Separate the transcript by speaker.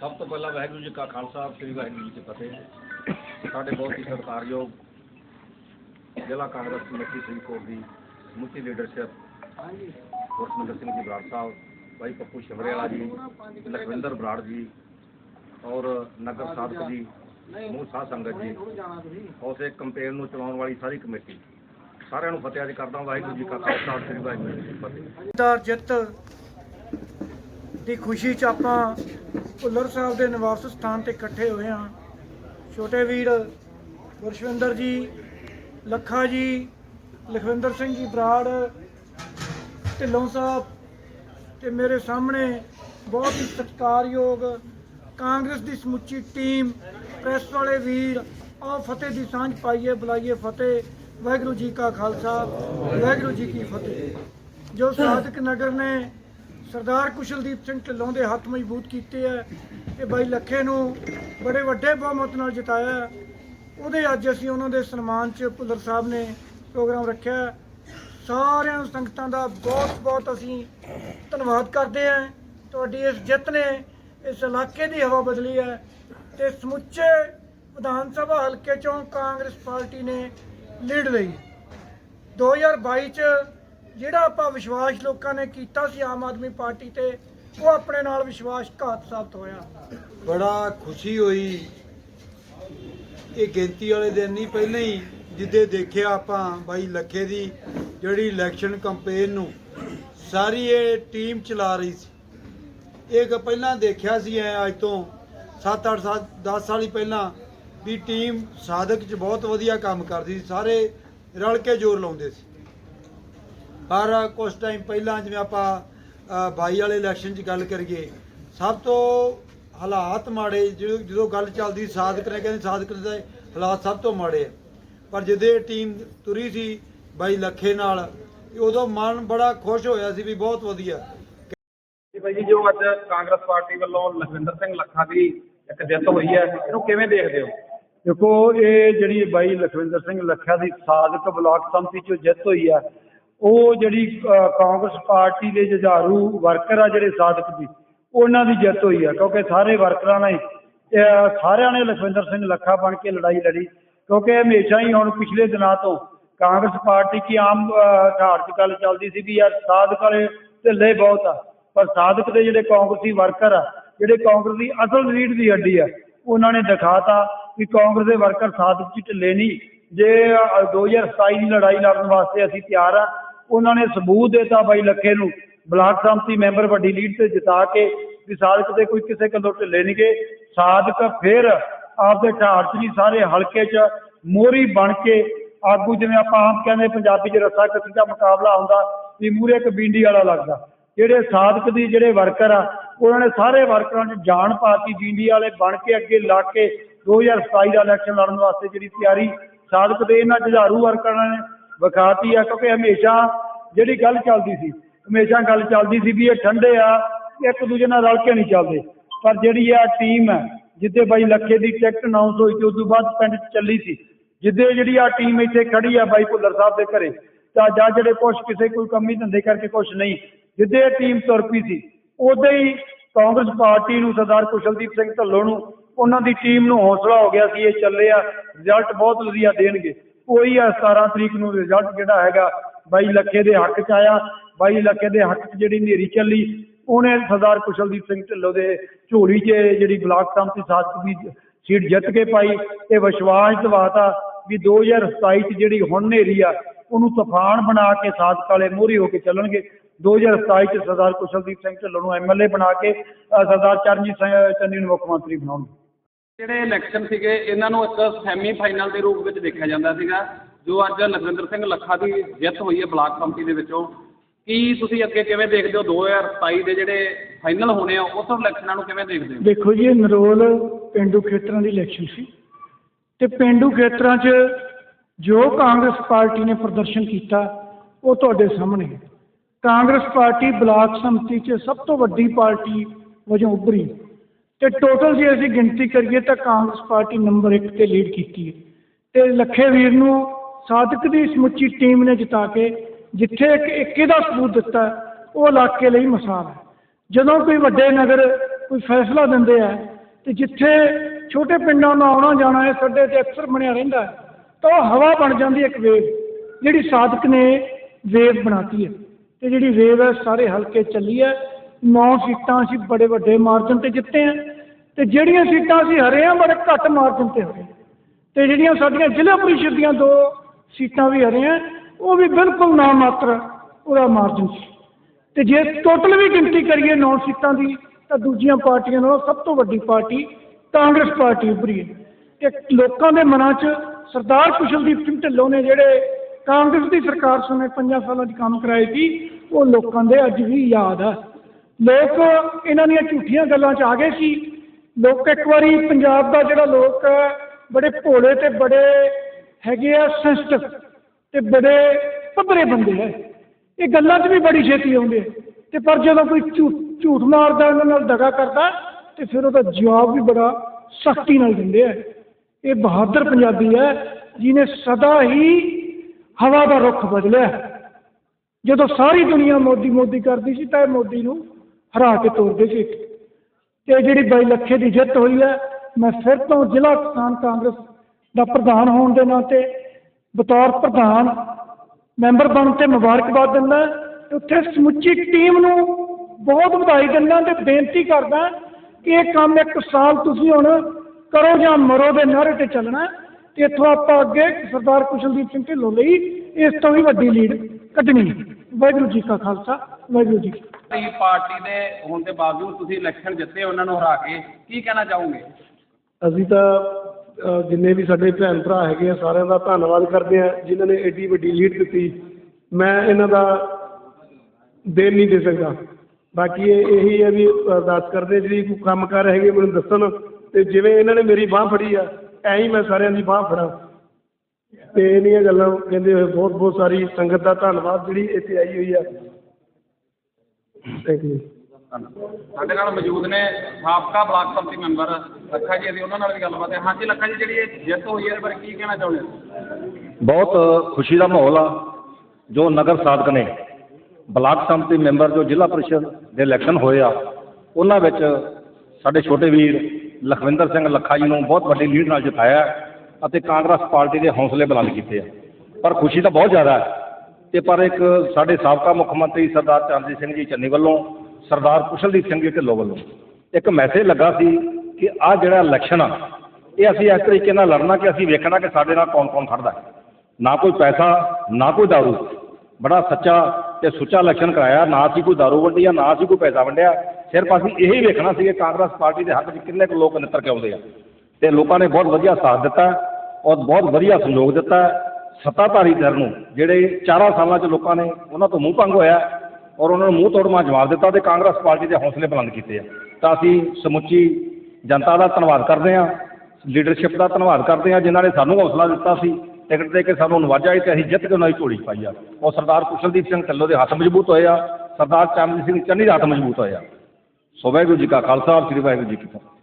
Speaker 1: ਸਭ ਤੋਂ ਪਹਿਲਾਂ ਵਾਹਿਗੁਰੂ ਜੀ ਕਾ ਖਾਲਸਾ, ਸ੍ਰੀ ਵਾਹਿਗੁਰੂ ਜੀ ਕੀ ਫਤਿਹ। ਸਾਡੇ ਬਹੁਤ ਹੀ ਸਤਿਕਾਰਯੋਗ ਜ਼ਿਲ੍ਹਾ ਕਾਂਗਰਸ ਕਮੇਟੀ ਫਰੀਦਕੋਟ ਦੀ ਸਮੁੱਚੀ ਲੀਡਰਸ਼ਿਪ ਗੁਰਸਿਮਰਤ ਸਿੰਘ ਜੀ ਬਰਾੜ ਸਾਹਿਬ, ਭਾਈ ਪੱਪੂ ਸ਼ਿਮਰੇ ਜੀ, ਲਖਵਿੰਦਰ ਬਰਾੜ ਜੀ ਔਰ ਨਗਰ ਸਾਧਕ ਜੀ ਮੂਹ ਸਾਧ ਸੰਗਤ ਜੀ। ਉਸ ਇੱਕ ਕੰਪੇਨ ਨੂੰ ਚਲਾਉਣ ਵਾਲੀ ਸਾਰੀ ਕਮੇਟੀ। ਸਾਰਿਆਂ ਨੂੰ ਫਤਿਹ ਅੱਜ ਕਰਦਾ ਵਾਹਿਗੁਰੂ ਜੀ ਕਾ ਖਾਲਸਾ, ਸ੍ਰੀ ਵਾਹਿਗੁਰੂ ਜੀ ਕੀ ਫਤਿਹ।
Speaker 2: ਜਿੱਤ ਦੀ ਖੁਸ਼ੀ 'ਚ ਆਪਾਂ ਭੁੱਲਰ ਸਾਹਿਬ ਦੇ ਨਿਵਾਸ ਸਥਾਨ ਤੇ ਇਕੱਠੇ ਹੋਏ ਹਾਂ। ਛੋਟੇ ਵੀਰ ਗੁਰਸ਼ਵਿੰਦਰ ਜੀ, ਲੱਖਾ ਜੀ, ਲਖਵਿੰਦਰ ਸਿੰਘ ਜੀ ਬਰਾੜ, ਢਿੱਲੋਂ ਸਾਹਿਬ ਤੇ ਮੇਰੇ ਸਾਹਮਣੇ ਬਹੁਤ ਹੀ ਸਤਿਕਾਰਯੋਗ ਕਾਂਗਰਸ ਦੀ ਸਮੁੱਚੀ ਟੀਮ, ਪ੍ਰੈਸ ਵਾਲੇ ਵੀਰ ਆਓ ਫਤਿਹ ਦੀ ਸਾਂਝ ਪਾਈਏ, ਬੁਲਾਈਏ ਫਤਿਹ। ਵਾਹਿਗੁਰੂ ਜੀ ਕਾ ਖਾਲਸਾ, ਵਾਹਿਗੁਰੂ ਜੀ ਕੀ ਫਤਿਹ। ਜੋ ਸਾਧਕ ਨਗਰ ਨੇ ਸਰਦਾਰ ਕੁਸ਼ਲਦੀਪ ਸਿੰਘ ਢਿੱਲੋਂ ਦੇ ਹੱਥ ਮਜ਼ਬੂਤ ਕੀਤੇ ਹੈ ਤੇ ਬਾਈ ਲੱਖੇ ਨੂੰ ਬੜੇ ਵੱਡੇ ਬਹੁਮਤ ਨਾਲ ਜਿਤਾਇਆ। ਉਹਦੇ ਅੱਜ ਅਸੀਂ ਉਹਨਾਂ ਦੇ ਸਨਮਾਨ 'ਚ ਭੁੱਲਰ ਸਾਹਿਬ ਨੇ ਪ੍ਰੋਗਰਾਮ ਰੱਖਿਆ। ਸਾਰਿਆਂ ਸੰਗਤਾਂ ਦਾ ਬਹੁਤ ਬਹੁਤ ਅਸੀਂ ਧੰਨਵਾਦ ਕਰਦੇ ਹਾਂ। ਤੁਹਾਡੀ ਇਸ ਜਿੱਤ ਨੇ ਇਸ ਇਲਾਕੇ ਦੀ ਹਵਾ ਬਦਲੀ ਹੈ ਤੇ ਸਮੁੱਚੇ ਵਿਧਾਨ ਸਭਾ ਹਲਕੇ ਚੋਂ ਕਾਂਗਰਸ ਪਾਰਟੀ ਨੇ ਲੀਡ ਲਈ। 2022 ਚ ਜਿਹੜਾ ਆਪਾਂ ਵਿਸ਼ਵਾਸ ਲੋਕਾਂ ਨੇ ਕੀਤਾ ਸੀ ਆਮ ਆਦਮੀ ਪਾਰਟੀ ਤੇ, ਉਹ ਆਪਣੇ ਨਾਲ ਵਿਸ਼ਵਾਸਘਾਤ ਸਾਬਤ ਹੋਇਆ।
Speaker 3: ਬੜਾ ਖੁਸ਼ੀ ਹੋਈ। ਇਹ ਗਿਣਤੀ ਵਾਲੇ ਦਿਨ ਨਹੀਂ, ਪਹਿਲਾਂ ਹੀ ਜਿੱਦੇ ਦੇਖਿਆ ਆਪਾਂ ਬਾਈ ਲੱਖੇ ਦੀ ਜਿਹੜੀ ਇਲੈਕਸ਼ਨ ਕੰਪੇਨ ਨੂੰ, ਸਾਰੀ ਇਹ ਟੀਮ ਚਲਾ ਰਹੀ ਸੀ। ਇਹ ਪਹਿਲਾਂ ਦੇਖਿਆ ਸੀ ਐ ਅੱਜ ਤੋਂ 7-8 ਸਾਲ 10 ਸਾਲ ਹੀ ਪਹਿਲਾਂ ਵੀ ਟੀਮ ਸਾਧਕ 'ਚ ਬਹੁਤ ਵਧੀਆ ਕੰਮ ਕਰਦੀ ਸੀ, ਸਾਰੇ ਰਲ ਕੇ ਜ਼ੋਰ ਲਾਉਂਦੇ ਸੀ। ਪਰ ਕੁਝ ਟਾਈਮ ਪਹਿਲਾਂ ਜਿਵੇਂ ਆਪਾਂ ਬਾਈ ਵਾਲੇ ਇਲੈਕਸ਼ਨ 'ਚ ਗੱਲ ਕਰੀਏ ਸਭ ਤੋਂ ਹਾਲਾਤ ਮਾੜੇ ਜਦੋਂ ਜਦੋਂ ਗੱਲ ਚੱਲਦੀ ਸਾਧਕ ਨੇ ਕਹਿੰਦੇ ਸਾਧਕ ਦੇ ਹਾਲਾਤ ਸਭ ਤੋਂ ਮਾੜੇ ਆ। ਪਰ ਜਦੋਂ ਇਹ ਟੀਮ ਤੁਰੀ ਸੀ ਬਾਈ ਲੱਖੇ ਨਾਲ ਉਦੋਂ ਮਨ ਬੜਾ ਖੁਸ਼ ਹੋਇਆ ਸੀ ਵੀ ਬਹੁਤ ਵਧੀਆ।
Speaker 4: ਜੀ ਭਾਈ ਜੀ ਜੋ ਅੱਜ ਕਾਂਗਰਸ ਪਾਰਟੀ ਵੱਲੋਂ ਲਖਵਿੰਦਰ ਸਿੰਘ ਲੱਖਾ ਦੀ ਇੱਕ ਜਿੱਤ ਹੋਈ ਹੈ ਇਹਨੂੰ ਕਿਵੇਂ ਦੇਖਦੇ ਹੋ?
Speaker 3: ਦੇਖੋ ਇਹ ਜਿਹੜੀ ਬਾਈ ਲਖਵਿੰਦਰ ਸਿੰਘ ਲੱਖਾ ਦੀ ਸਾਧਕ ਬਲਾਕ ਸੰਮਤੀ ਚੋਂ ਜਿੱਤ ਹੋਈ ਆ ਉਹ ਜਿਹੜੀ ਕਾਂਗਰਸ ਪਾਰਟੀ ਦੇ ਜੁਝਾਰੂ ਵਰਕਰ ਆ ਜਿਹੜੇ ਸਾਧਕ ਦੀ ਉਹਨਾਂ ਦੀ ਜਿੱਤ ਹੋਈ ਆ ਕਿਉਂਕਿ ਸਾਰੇ ਵਰਕਰਾਂ ਨੇ ਸਾਰਿਆਂ ਨੇ ਲਖਵਿੰਦਰ ਸਿੰਘ ਲੱਖਾ ਬਣ ਕੇ ਲੜਾਈ ਲੜੀ ਕਿਉਂਕਿ ਹਮੇਸ਼ਾ ਹੀ ਹੁਣ ਪਿਛਲੇ ਦਿਨਾਂ ਤੋਂ ਕਾਂਗਰਸ ਪਾਰਟੀ ਕੀ ਆਮ ਅ, 'ਚ ਗੱਲ ਚੱਲਦੀ ਸੀ ਵੀ ਯਾਰ ਸਾਧਕ ਵਾਲੇ ਢਿੱਲੇ ਬਹੁਤ ਆ ਪਰ ਸਾਧਕ ਦੇ ਜਿਹੜੇ ਕਾਂਗਰਸੀ ਵਰਕਰ ਆ ਜਿਹੜੇ ਕਾਂਗਰਸ ਦੀ ਅਸਲ ਰੀੜ ਦੀ ਹੱਡੀ ਆ ਉਹਨਾਂ ਨੇ ਦਿਖਾਤਾ ਕਿ ਕਾਂਗਰਸ ਦੇ ਵਰਕਰ ਸਾਧਕ ਚ ਢਿੱਲੇ ਨਹੀਂ ਜੇ ਅ, 2027 ਦੀ ਲੜਾਈ ਲੜਨ ਵਾਸਤੇ ਅਸੀਂ ਤਿਆਰ ਆ ਉਹਨਾਂ ਨੇ ਸਬੂਤ ਦਿੱਤਾ ਬਾਈ ਲੱਖੇ ਨੂੰ। ਬਲਾਕ ਸੰਮਤੀ ਮੈਂਬਰ ਵੱਡੀ ਲੀਡ ਤੇ ਜਿਤਾ ਕੇ ਵੀ ਸਾਧਕ ਦੇ ਕੋਈ ਕਿਸੇ ਗੱਲੋਂ ਢਿੱਲੇ ਨਹੀਂ ਗਏ। ਸਾਧਕ ਫਿਰ ਆਪਦੇ ਢਾੜ ਚ ਨਹੀਂ, ਸਾਰੇ ਹਲਕੇ ਚ ਮੋਹਰੀ ਬਣ ਕੇ ਆਗੂ ਜਿਵੇਂ ਆਪਾਂ ਆਮ ਕਹਿੰਦੇ ਪੰਜਾਬੀ ਚ ਰੱਸਾ ਕੱਸੀ ਦਾ ਮੁਕਾਬਲਾ ਹੁੰਦਾ ਵੀ ਮੂਹਰੇ ਇੱਕ ਬੀਂਡੀ ਵਾਲਾ ਲੱਗਦਾ। ਜਿਹੜੇ ਸਾਧਕ ਦੀ ਜਿਹੜੇ ਵਰਕਰ ਆ, ਉਹਨਾਂ ਨੇ ਸਾਰੇ ਵਰਕਰਾਂ 'ਚ ਜਾਨ ਪਾਤੀ ਜੀਂਡੀ ਵਾਲੇ ਬਣ ਕੇ ਅੱਗੇ ਲਾ ਕੇ 2027 ਦਾ ਇਲੈਕਸ਼ਨ ਲੜਨ ਵਾਸਤੇ ਜਿਹੜੀ ਤਿਆਰੀ ਸਾਦਕ ਦੇ ਇਹਨਾਂ ਜੁਝਾਰੂ ਵਰਕਰਾਂ ਨੇ ਵਿਖਾਤੀ ਆ, ਕਿਉਂਕਿ ਹਮੇਸ਼ਾ ਜਿਹੜੀ ਗੱਲ ਚੱਲਦੀ ਸੀ, ਹਮੇਸ਼ਾ ਗੱਲ ਚੱਲਦੀ ਸੀ ਵੀ ਇਹ ਠੰਡੇ ਆ, ਇੱਕ ਦੂਜੇ ਨਾਲ ਰਲ ਕੇ ਨਹੀਂ ਚੱਲਦੇ। ਪਰ ਜਿਹੜੀ ਆ ਟੀਮ ਹੈ, ਜਿੱਦੇ ਬਾਈ ਲੱਖੇ ਦੀ ਟਿਕਟ ਅਨਾਉਂਸ ਹੋਈ ਤੇ ਉਸ ਤੋਂ ਬਾਅਦ ਪਿੰਡ ਚੱਲੀ ਸੀ। ਜਿੱਦੇ ਜਿਹੜੀ ਆ ਟੀਮ ਇੱਥੇ ਖੜੀ ਆ ਬਾਈ ਭੁੱਲਰ ਸਾਹਿਬ ਦੇ ਘਰੇ, ਤਾਂ ਜਾਂ ਜਿਹੜੇ ਕੁਛ ਕਿਸੇ ਕੋਈ ਕੰਮੀ ਧੰਦੇ ਕਰਕੇ ਕੁਛ ਨਹੀਂ, ਜਿੱਦੇ ਇਹ ਟੀਮ ਤੁਰ ਪਈ ਸੀ ਉਦੋਂ ਹੀ ਕਾਂਗਰਸ ਪਾਰਟੀ ਨੂੰ ਸਰਦਾਰ ਕੁਸ਼ਲਦੀਪ ਸਿੰਘ ਢੱਲੋਂ ਨੂੰ, ਉਹਨਾਂ ਦੀ ਟੀਮ ਨੂੰ ਹੌਸਲਾ ਹੋ ਗਿਆ ਸੀ, ਇਹ ਚੱਲੇ ਆ ਰਿਜ਼ਲਟ ਬਹੁਤ ਵਧੀਆ ਦੇਣਗੇ। ਉਹੀ ਆ 17 ਤਰੀਕ ਨੂੰ ਰਿਜ਼ਲਟ ਜਿਹੜਾ ਹੈਗਾ ਬਾਈ ਲੱਖੇ ਦੇ ਹੱਕ 'ਚ ਆਇਆ, ਬਾਈ ਲੱਖੇ ਦੇ ਹੱਕ 'ਚ ਜਿਹੜੀ ਨੇਰੀ ਚੱਲੀ, ਉਹਨੇ ਸਰਦਾਰ ਕੁਸ਼ਲਦੀਪ ਸਿੰਘ ਢਿੱਲੋਂ ਦੇ ਝੋਲੀ 'ਚ ਜਿਹੜੀ ਬਲਾਕ ਸੰਮਤੀ ਸਾਧਕ ਦੀ ਸੀਟ ਜਿੱਤ ਕੇ ਪਾਈ ਤੇ ਵਿਸ਼ਵਾਸ ਦਿਵਾਤਾ ਵੀ 2027 'ਚ ਜਿਹੜੀ ਹੁਣ ਨੇਰੀ ਆ, ਉਹਨੂੰ ਤੂਫਾਨ ਬਣਾ ਕੇ ਸਾਧਕ ਵਾਲੇ ਮੋਹਰੀ ਹੋ ਕੇ ਚੱਲਣਗੇ। 2027 ਚ ਸਰਦਾਰ ਕੁਸ਼ਲਦੀਪ ਸਿੰਘ ਢਿੱਲੋਂ ਨੂੰ ਐਮਐਲਏ ਬਣਾ ਕੇ ਸਰਦਾਰ ਚਰਨਜੀਤ ਸਿੰਘ, ਚੰਨੀ ਨੂੰ ਮੁੱਖ ਮੰਤਰੀ ਬਣਾਉਣਗੇ।
Speaker 4: ਜਿਹੜੇ ਇਲੈਕਸ਼ਨ ਸੀਗੇ, ਇਹਨਾਂ ਨੂੰ ਇੱਕ ਸੈਮੀ ਫਾਈਨਲ ਦੇ ਰੂਪ ਵਿੱਚ ਦੇਖਿਆ ਜਾਂਦਾ ਸੀਗਾ, ਜੋ ਅੱਜ ਲਖਵਿੰਦਰ ਸਿੰਘ ਲੱਖਾ ਦੀ ਜਿੱਤ ਹੋਈ ਹੈ ਬਲਾਕ ਸੰਮਤੀ ਦੇ ਵਿੱਚੋਂ। ਕੀ ਤੁਸੀਂ ਅੱਗੇ ਕਿਵੇਂ ਦੇਖਦੇ ਹੋ? 2027 ਦੇ ਜਿਹੜੇ ਫਾਈਨਲ ਹੋਣੇ ਆ, ਉਸ ਇਲੈਕਸ਼ਨਾਂ ਨੂੰ ਕਿਵੇਂ ਦੇਖਦੇ ਹੋ?
Speaker 2: ਦੇਖੋ ਜੀ, ਇਹ ਨਰੋਲ ਪਿੰਡੂ ਖੇਤਰਾਂ ਦੀ ਇਲੈਕਸ਼ਨ ਸੀ। ਤੇ ਪੇਂਡੂ ਖੇਤਰਾਂ 'ਚ ਜੋ ਕਾਂਗਰਸ ਪਾਰਟੀ ਨੇ ਪ੍ਰਦਰਸ਼ਨ ਕੀਤਾ, ਉਹ ਤੁਹਾਡੇ ਸਾਹਮਣੇ ਕਾਂਗਰਸ ਪਾਰਟੀ ਬਲਾਕ ਸੰਮਤੀ 'ਚ ਸਭ ਤੋਂ ਵੱਡੀ ਪਾਰਟੀ ਵਜੋਂ ਉੱਭਰੀ। ਅਤੇ ਟੋਟਲ ਜੇ ਅਸੀਂ ਗਿਣਤੀ ਕਰੀਏ ਤਾਂ ਕਾਂਗਰਸ ਪਾਰਟੀ ਨੰਬਰ ਇੱਕ ਤੇ ਲੀਡ ਕੀਤੀ ਹੈ। ਅਤੇ ਲੱਖੇ ਵੀਰ ਨੂੰ ਸਾਧਕ ਦੀ ਸਮੁੱਚੀ ਟੀਮ ਨੇ ਜਿਤਾ ਕੇ ਜਿੱਥੇ ਇੱਕ ਏਕੇ ਦਾ ਸਬੂਤ ਦਿੱਤਾ, ਉਹ ਇਲਾਕੇ ਲਈ ਮਿਸਾਲ ਹੈ। ਜਦੋਂ ਕੋਈ ਵੱਡੇ ਨਗਰ ਕੋਈ ਫੈਸਲਾ ਦਿੰਦੇ ਆ ਅਤੇ ਜਿੱਥੇ ਛੋਟੇ ਪਿੰਡਾਂ ਦਾ ਆਉਣਾ ਜਾਣਾ ਹੈ, ਸਾਡੇ ਤੇ ਅਕਸਰ ਬਣਿਆ ਰਹਿੰਦਾ ਤਾਂ ਉਹ ਹਵਾ ਬਣ ਜਾਂਦੀ ਇੱਕ ਵੇਵ ਜਿਹੜੀ ਸਾਧਕ ਨੇ ਵੇਵ ਬਣਾਤੀ ਹੈ। ਅਤੇ ਜਿਹੜੀ ਵੇਵ ਹੈ, ਸਾਰੇ ਹਲਕੇ ਚੱਲੀ ਹੈ। ਨੌ ਸੀਟਾਂ ਅਸੀਂ ਬੜੇ ਵੱਡੇ ਮਾਰਜਨ ਤੇ ਜਿੱਤੇ ਆ ਅਤੇ ਜਿਹੜੀਆਂ ਸੀਟਾਂ ਅਸੀਂ ਹਰੇ ਹਾਂ, ਬੜੇ ਘੱਟ ਮਾਰਜਨ ਤੇ ਹਰੇ ਅਤੇ ਜਿਹੜੀਆਂ ਸਾਡੀਆਂ ਜ਼ਿਲ੍ਹਾ ਪਰਿਸ਼ਦ ਦੀਆਂ ਦੋ ਸੀਟਾਂ ਵੀ ਹਰੇ ਆ ਉਹ ਵੀ ਬਿਲਕੁਲ ਨਾ ਮਾਤਰ ਉਹਦਾ ਮਾਰਜਨ ਸੀ। ਅਤੇ ਜੇ ਟੋਟਲ ਵੀ ਗਿਣਤੀ ਕਰੀਏ ਨੌ ਸੀਟਾਂ ਦੀ, ਤਾਂ ਦੂਜੀਆਂ ਪਾਰਟੀਆਂ ਨਾਲੋਂ ਸਭ ਤੋਂ ਵੱਡੀ ਪਾਰਟੀ ਕਾਂਗਰਸ ਪਾਰਟੀ ਉੱਭਰੀ ਹੈ। ਅਤੇ ਲੋਕਾਂ ਦੇ ਮਨਾਂ 'ਚ ਸਰਦਾਰ ਕੁਸ਼ਲਦੀਪ ਸਿੰਘ ਢਿੱਲੋਂ ਨੇ ਜਿਹੜੇ ਕਾਂਗਰਸ ਦੀ ਸਰਕਾਰ ਸਮੇਂ ਪੰਜਾਂ ਸਾਲਾਂ 'ਚ ਕੰਮ ਕਰਾਏ ਸੀ, ਉਹ ਲੋਕਾਂ ਦੇ ਅੱਜ ਵੀ ਯਾਦ ਆ। ਲੋਕ ਇਹਨਾਂ ਦੀਆਂ ਝੂਠੀਆਂ ਗੱਲਾਂ 'ਚ ਆ ਗਏ ਸੀ। ਲੋਕ ਇੱਕ ਵਾਰੀ ਪੰਜਾਬ ਦਾ ਜਿਹੜਾ ਲੋਕ ਹੈ, ਬੜੇ ਭੋਲੇ ਅਤੇ ਬੜੇ ਹੈਗੇ ਆ ਸੈਂਸਿਟਿਵ ਅਤੇ ਬੜੇ ਪੱਧਰੇ ਬੰਦੇ ਹੈ। ਇਹ ਗੱਲਾਂ 'ਚ ਵੀ ਬੜੀ ਛੇਤੀ ਆਉਂਦੇ ਅਤੇ ਪਰ ਜਦੋਂ ਕੋਈ ਝੂ ਝੂਠ ਮਾਰਦਾ ਉਹਨਾਂ ਨਾਲ ਦਗਾ ਕਰਦਾ, ਤੇ ਫਿਰ ਉਹਦਾ ਜਵਾਬ ਵੀ ਬੜਾ ਸਖਤੀ ਨਾਲ ਦਿੰਦੇ ਹੈ ਇਹ ਬਹਾਦਰ ਪੰਜਾਬੀ ਹੈ, ਜਿਹਨੇ ਸਦਾ ਹੀ ਹਵਾ ਦਾ ਰੁੱਖ ਬਦਲਿਆ। ਜਦੋਂ ਸਾਰੀ ਦੁਨੀਆ ਮੋਦੀ ਮੋਦੀ ਕਰਦੀ ਸੀ, ਤਾਂ ਇਹ ਮੋਦੀ ਨੂੰ ਹਰਾ ਕੇ ਤੋਰਦੇ ਸੀ। ਤੇ ਜਿਹੜੀ ਬਾਈ ਲੱਖੇ ਦੀ ਜਿੱਤ ਹੋਈ ਹੈ, ਮੈਂ ਫਿਰ ਤੋਂ ਜ਼ਿਲ੍ਹਾ ਕਿਸਾਨ ਕਾਂਗਰਸ ਦਾ ਪ੍ਰਧਾਨ ਹੋਣ ਦੇ ਨਾਤੇ ਬਤੌਰ ਪ੍ਰਧਾਨ, ਮੈਂਬਰ ਬਣ ਤੇ ਮੁਬਾਰਕਬਾਦ ਦਿੰਦਾ ਤੇ ਉੱਥੇ ਸਮੁੱਚੀ ਟੀਮ ਨੂੰ ਬਹੁਤ ਵਧਾਈ ਦਿੰਦਾ ਤੇ ਬੇਨਤੀ ਕਰਦਾ ਕਿ ਇਹ ਕੰਮ ਇੱਕ ਸਾਲ ਤੁਸੀਂ ਹੁਣ ਕਰੋ ਜਾਂ ਮਰੋ ਦੇ ਨਾਅਰੇ ਤੇ ਚੱਲਣਾ ਹੈ ਤੇ ਇੱਥੋਂ ਆਪਾਂ ਅੱਗੇ ਸਰਦਾਰ ਕੁਸ਼ਲਦੀਪ ਸਿੰਘ ਢਿੱਲੋਂ ਲਈ ਇਸ ਤੋਂ ਵੀ ਵੱਡੀ ਲੀਡ ਕੱਢਣੀ ਵਾਹਿਗੁਰੂ ਜੀ ਕਾ ਖਾਲਸਾ। ਵਾਹਿਗੁਰੂ ਜੀ
Speaker 4: ਪਾਰਟੀ ਦੇ ਹੋਣ ਦੇ ਬਾਵਜੂਦ ਤੁਸੀਂ ਇਲੈਕਸ਼ਨ ਜਿੱਤੇ ਉਹਨਾਂ ਨੂੰ ਹਰਾ ਕੇ ਕੀ ਕਹਿਣਾ ਚਾਹੋਗੇ?
Speaker 5: ਅਸੀਂ ਤਾਂ ਜਿੰਨੇ ਵੀ ਸਾਡੇ ਭੈਣ ਭਰਾ ਹੈਗੇ ਆ ਸਾਰਿਆਂ ਦਾ ਧੰਨਵਾਦ ਕਰਦੇ ਆ ਜਿਨ੍ਹਾਂ ਨੇ ਐਡੀ ਵੱਡੀ ਲੀਡ ਦਿੱਤੀ। ਮੈਂ ਇਹਨਾਂ ਦਾ ਦੇਣ ਨਹੀਂ ਦੇ ਸਕਦਾ। ਬਾਕੀ ਇਹ ਇਹੀ ਹੈ ਵੀ ਅਰਦਾਸ ਕਰਦੇ ਜਿਹੜੀ ਕੋਈ ਕੰਮ ਕਰ ਹੈਗੇ ਮੈਨੂੰ ਦੱਸਣ। ਤੇ ਜਿਵੇਂ ਇਹਨਾਂ ਨੇ ਮੇਰੀ ਬਾਹ ਫੜੀ ਆ ਐਂ ਹੀ ਮੈਂ ਸਾਰਿਆਂ ਦੀ ਬਾਹ ਫੜਾਂ। ਤੇ ਇਹਨੀਆਂ ਗੱਲਾਂ ਕਹਿੰਦੇ ਹੋਏ ਬਹੁਤ ਬਹੁਤ ਸਾਰੀ ਸੰਗਤ ਦਾ ਧੰਨਵਾਦ ਜਿਹੜੀ ਇੱਥੇ ਆਈ ਹੋਈ ਆ।
Speaker 4: ਸਾਡੇ ਨਾਲ ਮੌਜੂਦ ਨੇ ਸਾਬਕਾ ਬਲਾਕ ਸੰਮਤੀ ਮੈਂਬਰ ਲੱਖਾ ਜੀ ਦੀ ਉਹਨਾਂ ਨਾਲ ਵੀ ਗੱਲਬਾਤ ਹੈ। ਹਾਂਜੀ ਲੱਖਾ ਜੀ ਜਿਹੜੀ ਇਹ ਜਿੱਤ ਹੋਈ ਹੈ ਇਹਦੇ ਬਾਰੇ ਕੀ ਕਹਿਣਾ ਚਾਹੁੰਦੇ ਹੋ?
Speaker 1: ਬਹੁਤ ਖੁਸ਼ੀ ਦਾ ਮਾਹੌਲ ਆ ਜੋ ਨਗਰ ਸਾਧਕ ਨੇ ਬਲਾਕ ਸੰਮਤੀ ਮੈਂਬਰ ਜੋ ਜ਼ਿਲ੍ਹਾ ਪਰਿਸ਼ਦ ਦੇ ਇਲੈਕਸ਼ਨ ਹੋਏ ਆ ਉਹਨਾਂ ਵਿੱਚ ਸਾਡੇ ਛੋਟੇ ਵੀਰ ਲਖਵਿੰਦਰ ਸਿੰਘ ਲੱਖਾ ਜੀ ਨੂੰ ਬਹੁਤ ਵੱਡੀ ਲੀਡ ਨਾਲ ਜਿਤਾਇਆ ਅਤੇ ਕਾਂਗਰਸ ਪਾਰਟੀ ਦੇ ਹੌਸਲੇ ਬੁਲੰਦ ਕੀਤੇ ਆ। ਪਰ ਖੁਸ਼ੀ ਤਾਂ ਬਹੁਤ ਜ਼ਿਆਦਾ ਹੈ ਅਤੇ ਪਰ ਇੱਕ ਸਾਡੇ ਸਾਬਕਾ ਮੁੱਖ ਮੰਤਰੀ ਸਰਦਾਰ ਚਰਨਜੀਤ ਸਿੰਘ ਜੀ ਚੰਨੀ ਵੱਲੋਂ, ਸਰਦਾਰ ਕੁਸ਼ਲਦੀਪ ਸਿੰਘ ਜੀ ਢਿੱਲੋਂ ਵੱਲੋਂ ਇੱਕ ਮੈਸੇਜ ਲੱਗਾ ਸੀ ਕਿ ਆਹ ਜਿਹੜਾ ਇਲੈਕਸ਼ਨ ਆ, ਇਹ ਅਸੀਂ ਇਸ ਤਰੀਕੇ ਨਾਲ ਲੜਨਾ ਕਿ ਅਸੀਂ ਵੇਖਣਾ ਕਿ ਸਾਡੇ ਨਾਲ ਕੌਣ ਕੌਣ ਖੜਦਾ ਨਾ ਕੋਈ ਪੈਸਾ, ਨਾ ਕੋਈ ਦਾਰੂ। ਬੜਾ ਸੱਚਾ ਅਤੇ ਸੁੱਚਾ ਇਲੈਕਸ਼ਨ ਕਰਾਇਆ। ਨਾ ਅਸੀਂ ਕੋਈ ਦਾਰੂ ਵੰਡੀ ਆ ਨਾ ਅਸੀਂ ਕੋਈ ਪੈਸਾ ਵੰਡਿਆ। ਸਿਰਫ ਅਸੀਂ ਇਹੀ ਵੇਖਣਾ ਸੀ ਕਿ ਕਾਂਗਰਸ ਪਾਰਟੀ ਦੇ ਹੱਕ 'ਚ ਕਿੰਨੇ ਕੁ ਲੋਕ ਨਿੱਤਰ ਕੇ ਆਉਂਦੇ ਆ। ਅਤੇ ਲੋਕਾਂ ਨੇ ਬਹੁਤ ਵਧੀਆ ਸਾਥ ਦਿੱਤਾ ਔਰ ਬਹੁਤ ਵਧੀਆ ਸਹਿਯੋਗ ਦਿੱਤਾ। ਸੱਤਾਧਾਰੀ ਧਿਰ ਨੂੰ, ਜਿਹੜੇ ਚਾਰਾਂ ਸਾਲਾਂ 'ਚ ਲੋਕਾਂ ਨੇ ਉਹਨਾਂ ਤੋਂ ਮੂੰਹ ਭੰਗ ਹੋਇਆ ਔਰ ਉਹਨਾਂ ਨੂੰ ਮੂੰਹ ਤੋੜਮਾ ਜਵਾਬ ਦਿੱਤਾ ਅਤੇ ਕਾਂਗਰਸ ਪਾਰਟੀ ਦੇ ਹੌਸਲੇ ਬੁਲੰਦ ਕੀਤੇ ਆ। ਤਾਂ ਅਸੀਂ ਸਮੁੱਚੀ ਜਨਤਾ ਦਾ ਧੰਨਵਾਦ ਕਰਦੇ ਹਾਂ, ਲੀਡਰਸ਼ਿਪ ਦਾ ਧੰਨਵਾਦ ਕਰਦੇ ਹਾਂ, ਜਿਨ੍ਹਾਂ ਨੇ ਸਾਨੂੰ ਹੌਸਲਾ ਦਿੱਤਾ ਸੀ, ਟਿਕਟ ਦੇ ਕੇ ਸਾਨੂੰ ਨਵਾਜਾ ਸੀ ਤੇ ਅਸੀਂ ਜਿੱਤ ਕੇ ਉਹਨਾਂ ਦੀ ਝੋਲੀ ਪਾਈ ਆ। ਔਰ ਸਰਦਾਰ ਕੁਸ਼ਲਦੀਪ ਸਿੰਘ ਢਿੱਲੋਂ ਦੇ ਹੱਥ ਮਜ਼ਬੂਤ ਹੋਏ ਆ, ਸਰਦਾਰ ਚਰਨਜੀਤ ਸਿੰਘ ਚੰਨੀ ਦੇ ਹੱਥ ਮਜ਼ਬੂਤ ਹੋਏ ਆ। ਸੋ ਵਾਹਿਗੁਰੂ ਜੀ ਕਾ ਖਾਲਸਾ, ਸ੍ਰੀ ਵਾਹਿਗੁਰੂ ਜੀ ਕੀ ਫਤਿਹ।